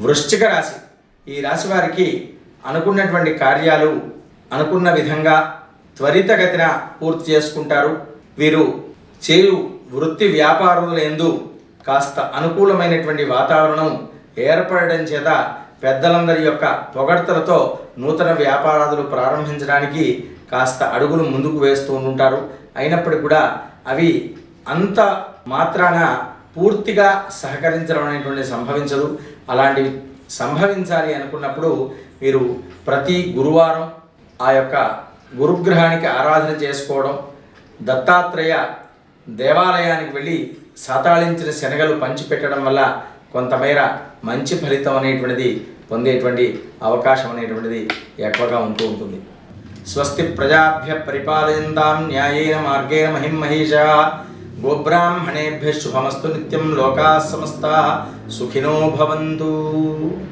వృశ్చిక రాశి. ఈ రాశి వారికి అనుకున్నటువంటి కార్యాలు అనుకున్న విధంగా త్వరితగతిన పూర్తి చేసుకుంటారు. వీరు చేయు వృత్తి వ్యాపారులందు కాస్త అనుకూలమైనటువంటి వాతావరణం ఏర్పడడం చేత పెద్దలందరి యొక్క పొగడ్తలతో నూతన వ్యాపారాలు ప్రారంభించడానికి కాస్త అడుగులు ముందుకు వేస్తూ ఉంటారు అయినప్పటికీ కూడా అవి అంత మాత్రాన పూర్తిగా సహకరించడం అనేటువంటి సంభవించదు. అలాంటివి సంభవించాలి అనుకున్నప్పుడు మీరు ప్రతి గురువారం ఆ యొక్క గురుగ్రహానికి ఆరాధన చేసుకోవడం దత్తాత్రేయ దేవాలయానికి వెళ్ళి సాతాళించిన శనగలు పంచిపెట్టడం వల్ల కొంతమేర మంచి ఫలితం అనేటువంటిది పొందేటువంటి అవకాశం అనేటువంటిది ఎక్కువగా ఉంటూ ఉంటుంది. స్వస్తి ప్రజాభ్య పరిపాలయంతాం న్యాయేన మార్గేణ మహిం మహిషా. గోబ్రాహ్మణేభ్య శుభమస్తు నిత్యం లోకా సమస్త. సుఖినో భవంతు.